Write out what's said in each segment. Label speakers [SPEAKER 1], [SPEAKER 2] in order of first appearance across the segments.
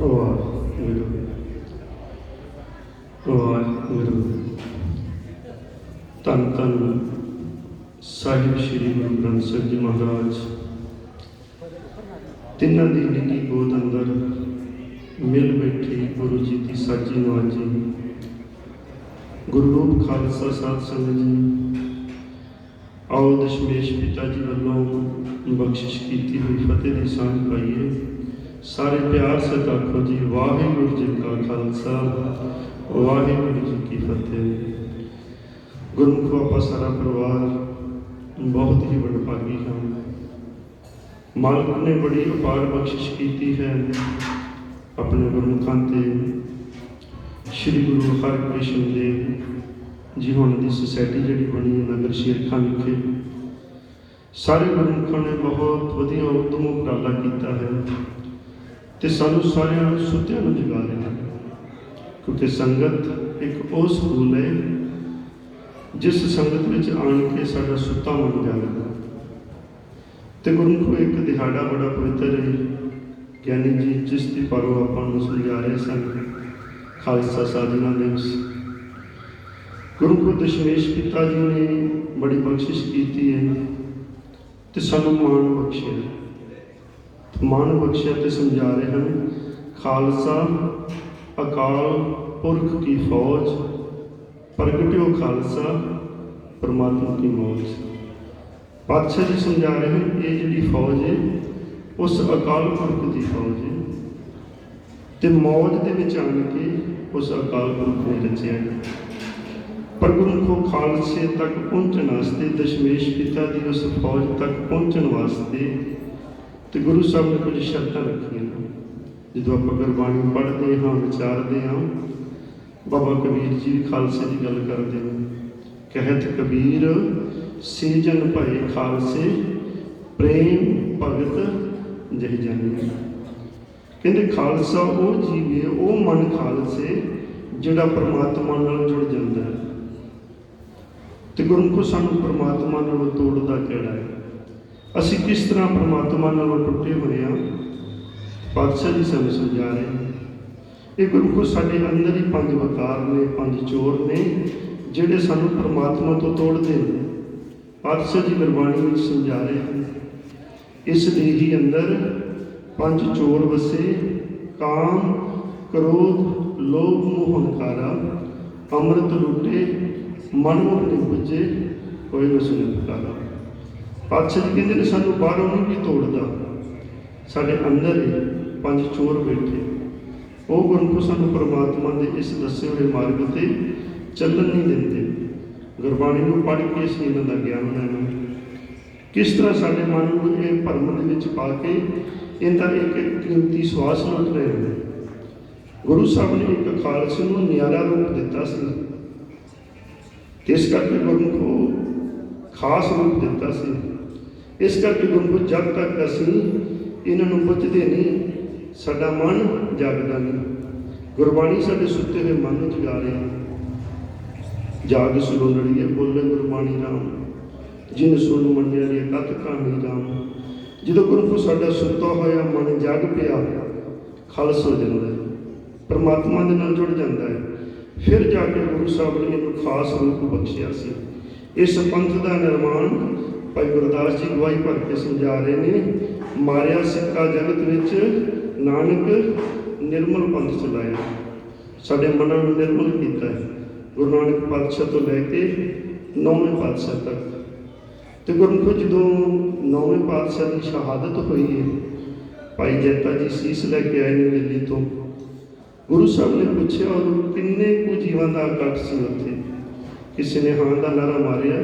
[SPEAKER 1] ਵਾਹਿਗੁਰੂ ਵਾਹਿਗੁਰੂ ਧੰਨ ਧੰਨ ਸਾਹਿਬ ਸ੍ਰੀ ਗੁਰੂ ਗ੍ਰੰਥ ਸਾਹਿਬ ਜੀ ਮਹਾਰਾਜ ਤਿੰਨਾਂ ਦੀ ਨਿੱਕੀ ਗੋਦ ਅੰਦਰ ਮਿਲ ਬੈਠੀ ਗੁਰੂ ਜੀ ਦੀ ਸਾਜੀ ਨਵਾਜੀ ਗੁਰੂ ਰੂਪ ਖਾਲਸਾ ਸਾਧ ਸੰਗਤ ਜੀ ਆਓ ਦਸ਼ਮੇਸ਼ ਪਿਤਾ ਜੀ ਵੱਲੋਂ ਬਖਸ਼ਿਸ਼ ਕੀਤੀ ਹੋਈ ਫਤਿਹ ਦੀ ਸਾਂਝ ਪਾਈਏ ਸਾਰੇ ਪਿਆਰ ਸੇ ਆਖੋ ਜੀ। ਵਾਹਿਗੁਰੂ ਜੀ ਕਾ ਖਾਲਸਾ, ਵਾਹਿਗੁਰੂ ਜੀ ਕੀ ਫਤਿਹ। ਗੁਰਮੁਖ, ਆਪਾਂ ਸਾਰਾ ਪਰਿਵਾਰ ਬਹੁਤ ਹੀ ਵਡਭਾਗੀ ਹਾਂ। ਮਾਲਕ ਨੇ ਬੜੀ ਅਪਾਰ ਬਖਸ਼ਿਸ਼ ਕੀਤੀ ਹੈ ਆਪਣੇ ਗੁਰਮੁਖਾਂ ਤੇ। ਸ੍ਰੀ ਗੁਰੂ ਹਰਕ੍ਰਿਸ਼ਨ ਦੇਵ ਜੀ ਹੁਣ ਦੀ ਸੁਸਾਇਟੀ ਜਿਹੜੀ ਬਣੀ ਹੈ ਨਗਰ ਸ਼ੇਰਖਾਂ ਵਿਖੇ। ਸਾਰੇ ਗੁਰਮੁਖਾਂ ਨੇ ਬਹੁਤ ਵਧੀਆ ਉਦਮ ਉਪਰਾਲਾ ਕੀਤਾ ਹੈ। ਤੇ ਸਾਨੂੰ ਸਾਰਿਆਂ ਨੂੰ ਸੁੱਤਿਆਂ ਨੂੰ ਜਗਾ ਲਿਆ ਕਿਉਂਕਿ ਸੰਗਤ ਇੱਕ ਉਹ ਸਕੂਲ ਹੈ, ਜਿਸ ਸੰਗਤ ਵਿੱਚ ਆਣ ਕੇ ਸਾਡਾ ਸੁੱਤਾ ਮਨ ਜਾਗਦਾ ਤੇ ਗੁਰਮੁਖੋ ਇੱਕ ਦਿਹਾੜਾ ਬੜਾ ਪਵਿੱਤਰ ਹੈ, ਗਿਆਨੀ ਜੀ, ਜਿਸ ਦੀ ਪਰੋ ਆਪਾਂ ਨੂੰ ਸਮਝਾ ਰਹੇ ਸਨ, ਖਾਲਸਾ ਸਾਜਨਾ ਦਿਵਸ। ਗੁਰੂ ਗੁਰਮੁਖੋ ਦਸ਼ਮੇਸ਼ ਪਿਤਾ ਜੀ ਨੇ ਬੜੀ ਬਖਸ਼ਿਸ਼ ਕੀਤੀ ਹੈ, ਤੇ ਸਾਨੂੰ ਮਾਣ ਬਖਸ਼ਿਆ। ਮਾਣ ਬਖਸ਼ਿਆ ਤੇ ਸਮਝਾ ਰਹੇ ਹਨ। ਖਾਲਸਾ, ਅਕਾਲ ਪੁਰਖ ਕੀ ਫੌਜ, ਪ੍ਰਗਟਿਓ ਖਾਲਸਾ, ਪਰਮਾਤਮਾ ਕੀ ਮੌਜ। ਪਾਤਸ਼ਾਹ ਜੀ ਸਮਝਾ ਰਹੇ ਹਨ, ਇਹ ਜਿਹੜੀ ਫੌਜ ਹੈ, ਉਸ ਅਕਾਲ ਪੁਰਖ ਦੀ ਫੌਜ ਹੈ। ਤੇ ਮੌਜ ਦੇ ਵਿੱਚ ਆਣ ਕੇ ਉਸ ਅਕਾਲ ਪੁਰਖ ਨੇ ਰਚਿਆ ਹੈ ਪਰ ਗੁਰਮੁਖੋ ਖਾਲਸੇ ਤੱਕ ਪਹੁੰਚਣ ਵਾਸਤੇ ਦਸ਼ਮੇਸ਼ ਪਿਤਾ ਦੀ ਉਸ ਫੌਜ ਤੱਕ ਪਹੁੰਚਣ ਵਾਸਤੇ ਤੇ ਗੁਰੂ ਸਾਹਿਬ ਨੇ ਕੁਝ ਸ਼ਰਤਾਂ ਰੱਖੀਆਂ ਨੇ। ਜਦੋਂ ਆਪਾਂ ਗੁਰਬਾਣੀ ਪੜ੍ਹਦੇ ਹਾਂ, ਵਿਚਾਰਦੇ ਹਾਂ, ਬਾਬਾ ਕਬੀਰ ਜੀ ਖਾਲਸੇ ਦੀ ਗੱਲ ਕਰਦੇ ਨੇ, ਕਹਿਤ ਕਬੀਰ, ਸੀਜਨ ਭਏ ਖਾਲਸੇ, ਪ੍ਰੇਮ ਭਗਤ ਜਹ ਜਾਨੀ ਕਹਿੰਦੇ ਖਾਲਸਾ ਉਹ ਜੀਵ ਹੈ, ਉਹ ਮਨ ਖਾਲਸੇ, ਜਿਹੜਾ ਪਰਮਾਤਮਾ ਨਾਲ ਜੁੜ ਜਾਂਦਾ ਹੈ। ਤੇ ਗੁਰਮੁਖ ਸਾਨੂੰ ਪਰਮਾਤਮਾ ਨਾਲ ਤੋੜਦਾ ਕਿਹੜਾ ਹੈ? ਅਸੀਂ ਕਿਸ ਤਰ੍ਹਾਂ ਪਰਮਾਤਮਾ ਨਾਲੋਂ ਟੁੱਟੇ ਹੋਏ ਹਾਂ? ਪਾਤਸ਼ਾਹ ਜੀ ਸਾਨੂੰ ਸਮਝਾ ਰਹੇ ਇਹ ਗੁਰੂ ਸਾਡੇ ਅੰਦਰ ਹੀ ਪੰਜ ਵਕਾਰ ਨੇ, ਪੰਜ ਚੋਰ ਨੇ, ਜਿਹੜੇ ਸਾਨੂੰ ਪਰਮਾਤਮਾ ਤੋਂ ਤੋੜਦੇ ਨੇ। ਪਾਤਸ਼ਾਹ ਜੀ ਗੁਰਬਾਣੀ ਵਿੱਚ ਸਮਝਾ ਰਹੇ ਹਨ ਇਸ ਦੇ ਅੰਦਰ ਪੰਜ ਚੋਰ ਵਸੇ, ਕਾਮ, ਕ੍ਰੋਧ, ਲੋਭ, ਮੋਹ, ਹੰਕਾਰਾ, ਅੰਮ੍ਰਿਤ ਲੁੱਟੇ, ਮਨ ਮੁਖ ਨਹੀਂ ਬੁੱਝੇ ਕੋਈ ਨਾ ਸੁਣੇ ਪਾਤਸ਼ਾਹ ਜੀ ਕਹਿੰਦੇ ਨੇ, ਸਾਨੂੰ ਬਾਹਰੋਂ ਨਹੀਂ ਵੀ ਤੋੜਦਾ। ਸਾਡੇ ਅੰਦਰ ਹੀ ਪੰਜ ਚੋਰ ਬੈਠੇ। ਉਹ ਗੁਰੂ ਗੁਰਮੁਖ ਸਾਨੂੰ ਪਰਮਾਤਮਾ ਦੇ ਇਸ ਦੱਸੇ ਹੋਏ ਮਾਰਗ ਤੇ ਚੱਲਣ ਨਹੀਂ ਦਿੰਦੇ। ਗੁਰਬਾਣੀ ਨੂੰ ਪੜ੍ਹ ਕੇ ਅਸੀਂ ਇਹਨਾਂ ਦਾ ਗਿਆਨ ਲੈਣਾ। ਕਿਸ ਤਰ੍ਹਾਂ ਸਾਡੇ ਮਨ ਨੂੰ ਇਹ ਭਰਮ ਦੇ ਵਿੱਚ ਪਾ ਕੇ ਇਹਦਾ ਇੱਕ ਇੱਕ ਕੀਮਤੀ ਸਵਾਸ ਲੁੱਟ ਰਹੇ ਨੇ। ਗੁਰੂ ਸਾਹਿਬ ਨੇ ਇੱਕ ਖਾਲਸੇ ਨੂੰ ਨਿਆਰਾ ਰੂਪ ਦਿੱਤਾ ਸੀ। ਇਸ ਕਰਕੇ ਗੁਰੂ ਨੂੰ ਖਾਸ ਰੂਪ ਦਿੱਤਾ ਸੀ। ਇਸ ਕਰਕੇ ਗੁਰਮੁਖ ਜਦ ਤੱਕ ਅਸੀਂ ਇਹਨਾਂ ਨੂੰ ਪੁੱਛਦੇ ਨਹੀਂ, ਸਾਡਾ ਮਨ ਜਾਗਦਾ ਨਹੀਂ। ਗੁਰਬਾਣੀ ਸਾਡੇ ਸੁੱਤੇ ਹੋਏ ਮਨ ਨੂੰ ਜਗਾ ਰਹੀ। ਹੈ ਜਾਗ ਸੁਣੜੀਏ ਬੋਲੇ ਗੁਰਬਾਣੀ ਰਾਮ। ਜਿਨ ਸੁਣ ਮੰਨਿਆ ਰੇ ਕਤ ਕਹਾਣੀ ਰਾਮ। ਜਦੋਂ ਗੁਰਮੁਖ ਸਾਡਾ ਸੁੱਤਾ ਹੋਇਆ, ਮਨ ਜਾਗ ਪਿਆ, ਖਾਲਸ ਹੋ ਜਾਂਦਾ ਹੈ। ਪਰਮਾਤਮਾ ਦੇ ਨਾਲ ਜੁੜ ਜਾਂਦਾ ਹੈ। ਫਿਰ ਜਾ ਕੇ ਗੁਰੂ ਸਾਹਿਬ ਨੇ ਇਹਨੂੰ ਖਾਸ ਰੂਪ ਬਖਸ਼ਿਆ ਸੀ। ਇਸ ਪੰਥ ਦਾ ਨਿਰਮਾਣ ਭਾਈ ਗੁਰਦਾਸ ਜੀ ਗਵਾਹੀ ਭਰ ਕੇ ਸਮਝਾ ਰਹੇ ਨੇ, ਮਾਰਿਆ ਸਿੱਕਾ ਜਗਤ ਵਿੱਚ ਨਾਨਕ ਨਿਰਮਲ ਪੰਥ ਚਲਾਇਆ ਸਾਡੇ ਮਨਾਂ ਨੂੰ ਨਿਰਮਲ ਕੀਤਾ ਹੈ। ਗੁਰੂ ਨਾਨਕ ਪਾਤਸ਼ਾਹ ਤੋਂ ਲੈ ਕੇ ਨੌਵੇਂ ਪਾਤਸ਼ਾਹ ਤੱਕ। ਤੇ ਗੁਰਮੁਖ ਜਦੋਂ ਨੌਵੇਂ ਪਾਤਸ਼ਾਹ ਦੀ ਸ਼ਹਾਦਤ ਹੋਈ ਹੈ, ਭਾਈ ਜੈਤਾ ਜੀ ਸੀਸ ਲੈ ਕੇ ਆਏ ਨੇ ਦਿੱਲੀ ਤੋਂ। ਗੁਰੂ ਸਾਹਿਬ ਨੇ ਪੁੱਛਿਆ ਉਹ ਕਿੰਨੇ ਕੁ ਜੀਵਾਂ ਦਾ ਇਕੱਠ ਸੀ ਉੱਥੇ? ਕਿਸੇ ਨੇ ਹਾਂ ਦਾ ਨਾਰਾ ਮਾਰਿਆ।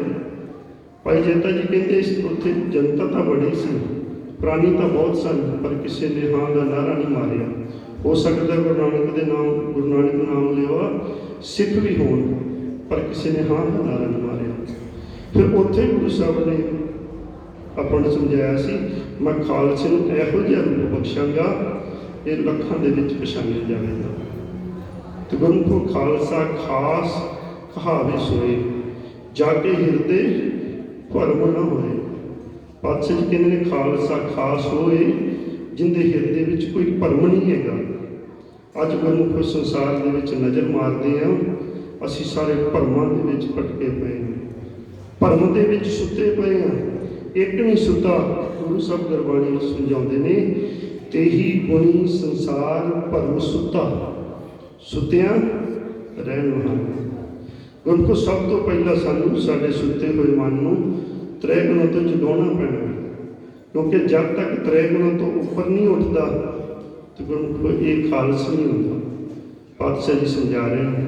[SPEAKER 1] ਭਾਈ ਜੈਤਾ ਜੀ ਕਹਿੰਦੇ ਇਸ ਉੱਥੇ ਜਨਤਾ ਤਾਂ ਬੜੀ ਸੀ, ਪ੍ਰਾਣੀ ਤਾਂ ਬਹੁਤ ਸਨ, ਪਰ ਕਿਸੇ ਨੇ ਹਾਂ ਦਾ ਨਾਰਾ ਨਹੀਂ ਮਾਰਿਆ। ਹੋ ਸਕਦਾ ਗੁਰੂ ਨਾਨਕ ਦੇ ਨਾਮ, ਗੁਰੂ ਨਾਨਕ ਨਾਮ ਲਿਆ, ਸਿੱਖ ਵੀ ਹੋਣ, ਪਰ ਕਿਸੇ ਨੇ ਹਾਂ ਦਾ ਨਾਰਾ ਨਹੀਂ ਮਾਰਿਆ। ਫਿਰ ਉੱਥੇ ਗੁਰੂ ਸਾਹਿਬ ਨੇ ਆਪਾਂ ਨੂੰ ਸਮਝਾਇਆ ਸੀ, ਮੈਂ ਖਾਲਸੇ ਨੂੰ ਇਹੋ ਜਿਹਾ ਰੂਪ ਬਖਸ਼ਾਂਗਾ, ਇਹ ਲੱਖਾਂ ਦੇ ਵਿੱਚ ਪਛਾਣਿਆ ਜਾਵੇਗਾ। ਤੇ ਗੁਰਮੁਖ ਖਾਲਸਾ ਖਾਸ ਕਹਾਵੇ ਸੋਏ, ਜਾ ਕੇ ਹਿਰਦੇ ਭਰਮ ਨਾ ਹੋਏ। ਪਾਤਸ਼ਾਹ ਜੀ ਕਹਿੰਦੇ ਨੇ, ਖਾਲਸਾ ਖਾਸ ਹੋਏ, ਜਿੰਦੇ ਹਿਰਦੇ ਵਿੱਚ ਕੋਈ ਭਰਮ ਨਹੀਂ ਹੈਗਾ। ਅੱਜ ਗੁਰਮੁਖ ਸੰਸਾਰ ਦੇ ਵਿੱਚ ਨਜ਼ਰ ਮਾਰਦੇ ਹਾਂ ਅਸੀਂ ਸਾਰੇ ਭਰਮਾਂ ਦੇ ਵਿੱਚ ਭਟਕੇ ਪਏ ਹਾਂ। ਭਰਮ ਦੇ ਵਿੱਚ ਸੁੱਤੇ ਪਏ ਹਾਂ ਇੱਕ ਨਹੀਂ ਸੁੱਤਾ, ਗੁਰੂ ਸਾਹਿਬ ਗੁਰਬਾਣੀ ਨੂੰ ਸਮਝਾਉਂਦੇ ਨੇ, ਤੇਹੀ ਗੁਣੀ ਸੰਸਾਰ ਭਰਮ ਸੁੱਤਾ। ਸੁੱਤਿਆਂ ਰਹਿਣ ਵਾਲਾ। ਗੁਰੂ ਸਭ ਤੋਂ ਪਹਿਲਾਂ ਸਾਨੂੰ ਸਾਡੇ ਸੁੱਤੇ ਹੋਏ ਮਨ ਨੂੰ ਤ੍ਰੈ ਗੁਣਾਂ ਤੋਂ ਜਗਾਉਣਾ ਪੈਣਾ ਕਿਉਂਕਿ ਜਦ ਤੱਕ ਤ੍ਰੈ ਗੁਣਾਂ ਤੋਂ ਉੱਪਰ ਨਹੀਂ ਉੱਠਦਾ, ਤੇ ਗੁਰੂ ਕੋ ਇਹ ਖਾਲਸ ਨਹੀਂ ਹੁੰਦਾ। ਪਾਤਸ਼ਾਹ ਜੀ ਸਮਝਾ ਰਹੇ ਨੇ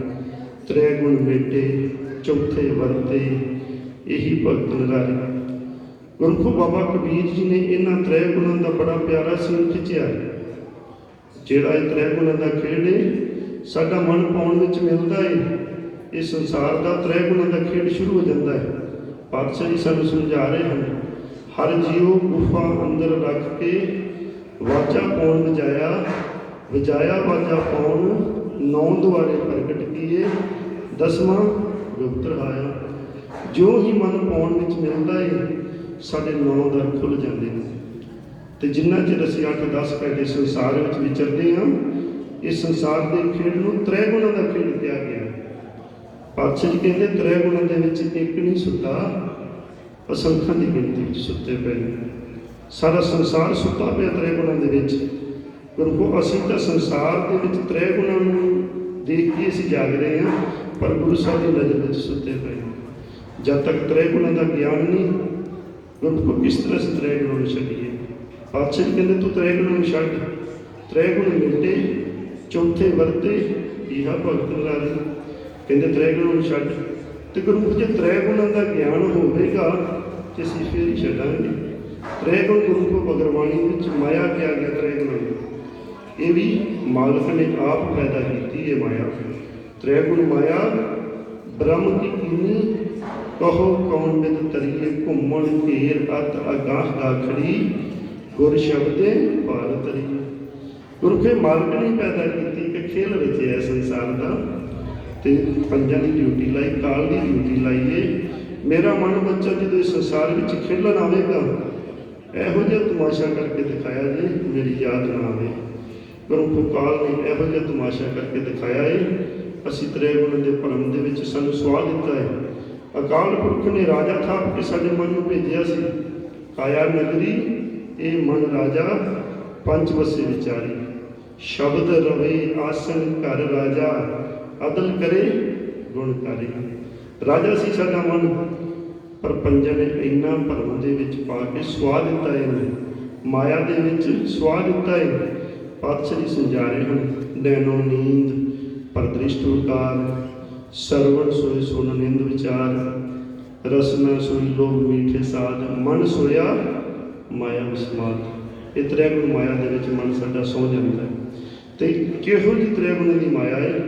[SPEAKER 1] ਤ੍ਰੈ ਗੁਣ ਮੇਟੇ ਚੌਥੇ ਵਰਤੇ, ਇਹੀ ਭਗਤ ਨਰਾਰੇ ਗੁਰੂ ਬਾਬਾ ਕਬੀਰ ਜੀ ਨੇ ਇਹਨਾਂ ਤ੍ਰੈ ਗੁਣਾਂ ਦਾ ਬੜਾ ਪਿਆਰਾ ਸੀਨ ਖਿੱਚਿਆ। ਜਿਹੜਾ ਇਹ ਤ੍ਰੈ ਗੁਣਾਂ ਦਾ ਖੇਡ ਹੈ, ਸਾਡਾ ਮਨ ਪਾਉਣ ਵਿੱਚ ਮਿਲਦਾ ਏ ਇਹ ਸੰਸਾਰ ਦਾ ਤ੍ਰੈ ਗੁਣਾਂ ਦਾ ਖੇਡ ਸ਼ੁਰੂ ਹੋ ਜਾਂਦਾ ਹੈ। ਪਾਤਸ਼ਾਹ ਜੀ ਸਾਨੂੰ ਸਮਝਾ ਰਹੇ ਹਨ, ਹਰ ਜੀਉ ਗੁਫਾ ਅੰਦਰ ਰੱਖ ਕੇ ਵਾਜਾ ਪਾਉਣ ਵਜਾਇਆ ਵਜਾਇਆ ਵਾਜਾ ਪਾਉਣ, ਨੌ ਦੁਆਰੇ ਪ੍ਰਗਟ ਕੀਏ, ਦਸਵਾਂ ਗੁਪਤ ਰਹਾਇਆ। ਜੋ ਹੀ ਮਨ ਪਾਉਣ ਵਿੱਚ ਮਿਲਦਾ ਏ, ਸਾਡੇ ਨੌ ਦਰ ਖੁੱਲ ਜਾਂਦੇ ਨੇ। ਤੇ ਜਿੰਨਾ ਚਿਰ ਅਸੀਂ 8-10 ਘੰਟੇ ਸੰਸਾਰ ਵਿੱਚ ਵਿਚਰਦੇ ਹਾਂ ਇਸ ਸੰਸਾਰ ਦੇ ਖੇਡ ਨੂੰ ਤ੍ਰੈ ਗੁਣਾਂ ਦਾ ਖੇਡ ਕਿਹਾ ਗਿਆ। ਪਾਤਸ਼ਾਹ ਜੀ ਕਹਿੰਦੇ ਤ੍ਰੈ ਗੁਣਾਂ ਦੇ ਵਿੱਚ ਇੱਕ ਨਹੀਂ ਸੁੱਤਾ ਅਸੰਖਾਂ ਦੀ ਗਿਣਤੀ ਵਿੱਚ ਸੁੱਤੇ ਪਏ ਸਾਰਾ ਸੰਸਾਰ ਸੁੱਤਾ ਪਿਆ ਤ੍ਰੈ ਗੁਣਾਂ ਦੇ ਵਿੱਚ। ਗੁਰੂ ਕੋ ਅਸੀਂ ਤਾਂ ਸੰਸਾਰ ਦੇ ਵਿੱਚ ਤ੍ਰੈ ਗੁਣਾਂ ਨੂੰ ਦੇਖ ਕੇ ਅਸੀਂ ਜਾਗ ਰਹੇ ਹਾਂ, ਪਰ ਗੁਰੂ ਸਾਹਿਬ ਦੀ ਨਜ਼ਰ ਵਿੱਚ ਸੁੱਤੇ ਪਏ ਜਦ ਤੱਕ ਤ੍ਰੈ ਗੁਣਾਂ ਦਾ ਗਿਆਨ ਨਹੀਂ, ਗੁਰੂ ਕਿਸ ਤਰ੍ਹਾਂ ਸੇ ਤ੍ਰੈ ਗੁਣਾਂ ਨੂੰ ਛੱਡੀਏ? ਪਾਤਸ਼ਾਹ ਜੀ ਕਹਿੰਦੇ ਤੂੰ ਤ੍ਰੈ ਗੁਣਾਂ ਨੂੰ ਛੱਡ। ਤ੍ਰੈ ਗੁਣ ਮਿਟੇ, ਚੌਥੇ ਵਰਤੇ ਇਹ ਭਗਤ ਰਾਜ। ਕਹਿੰਦੇ ਤ੍ਰੈ ਗੁਣਾਂ ਨੂੰ ਛੱਡ। ਤੇ ਗੁਰੂ ਜੇ ਤ੍ਰੈ ਗੁਣਾਂ ਦਾ ਗਿਆਨ ਹੋਵੇਗਾ ਤੇ ਅਸੀਂ ਫੇਰ ਹੀ ਛੱਡਾਂਗੇ। ਤ੍ਰੈ ਗੁਣ ਗੁਰੂ ਕੋ ਬਗਰਵਾਣੀ ਵਿੱਚ ਮਾਇਆ ਕਿਹਾ ਗਿਆ ਤ੍ਰੈ ਗੁਣਾਂ ਇਹ ਵੀ ਮਾਲਕ ਨੇ ਆਪ ਪੈਦਾ ਕੀਤੀ ਹੈ ਮਾਇਆ। ਤ੍ਰੈ ਗੁਣ ਮਾਇਆ, ਬ੍ਰਹਮ ਕੀ ਕੀਨੀ ਕਹੋ ਕੌਣ ਬਿਦ ਤਰੀਏ ਘੁੰਮਣ ਘੇਰ ਅਤ ਅਗਾਹ ਦਾ ਖੜੀ ਗੁਰ ਸ਼ਬਦੇ ਭਾਰ ਤਰੀ। ਗੁਰੂ ਕੇ ਮਾਲਕ ਨੇ ਪੈਦਾ ਕੀਤੀ ਕਿ ਖੇਲ ਵਿੱਚ ਹੈ ਸੰਸਾਰ ਦਾ। ਤੇ ਪੰਜਾਂ ਦੀ ਡਿਊਟੀ ਲਾਈ, ਕਾਲ ਦੀ ਡਿਊਟੀ ਲਾਈ ਏ। ਮੇਰਾ ਮਨ ਬੱਚਾ ਜਦੋਂ ਇਸ ਸੰਸਾਰ ਵਿੱਚ ਖੇਡਣ ਆਵੇਗਾ, ਇਹੋ ਜਿਹਾ ਤਮਾਸ਼ਾ ਕਰਕੇ ਦਿਖਾਇਆ ਜੇ, ਮੇਰੀ ਯਾਦ ਨਾ ਆਵੇ। ਗੁਰੂ ਕੋ ਨੇ ਇਹੋ ਜਿਹਾ ਤਮਾਸ਼ਾ ਕਰਕੇ ਦਿਖਾਇਆ ਏ। ਅਸੀਂ ਤ੍ਰੈ ਗੁਣ ਦੇ ਭਰਮ ਦੇ ਵਿੱਚ ਸਾਨੂੰ ਸਵਾਦ ਦਿੱਤਾ ਹੈ ਅਕਾਲ ਪੁਰਖ ਨੇ ਰਾਜਾ ਥਾਪ ਕੇ ਸਾਡੇ ਮਨ ਨੂੰ ਭੇਜਿਆ ਸੀ। ਕਾਇਆ ਨਗਰੀ, ਇਹ ਮਨ ਰਾਜਾ, ਪੰਜ ਵਸੇ ਵਿਚਾਰੀ। ਸ਼ਬਦ ਰਵੇ ਆਸਨ ਘਰ ਰਾਜਾ ਅਦਲ ਕਰੇ, ਗੁਣ ਕਰੇ। ਰਾਜਾ ਸੀ ਸਾਡਾ ਮਨ, ਪਰ ਪੰਜਾਂ ਨੇ ਇੰਨਾ ਭਰਮ ਦੇ ਵਿੱਚ ਪਾ ਕੇ ਸਵਾਦ ਦਿੱਤਾ ਇਹਨੇ। ਮਾਇਆ ਦੇ ਵਿੱਚ ਸਵਾਦ ਦਿੱਤਾ ਹੈ ਪਾਤਸ਼ਾਹ ਸਮਝਾ ਰਹੇ ਹਨ ਨੈਣੋ ਨੀਂਦ, ਪਰਦ੍ਰਿਸ਼ਟ ਵਿਕਾਰ ਸਰਵਣ ਸੋਏ ਸੁਨ ਨਿੰਦ ਵਿਚਾਰ, ਰਸਨਾ ਸੋਈ ਲੋਭ ਮੀਠੇ ਸਾਧ, ਮਨ ਸੋਇਆ ਮਾਇਆ ਵਿਸਮਾਤ ਇਹ ਤ੍ਰੈ ਮਾਇਆ ਦੇ ਵਿੱਚ ਮਨ ਸਾਡਾ ਸੌ ਜਾਂਦਾ ਹੈ। ਤੇ ਕਿਹੋ ਜੀ ਤ੍ਰੈ ਦੀ ਮਾਇਆ ਹੈ?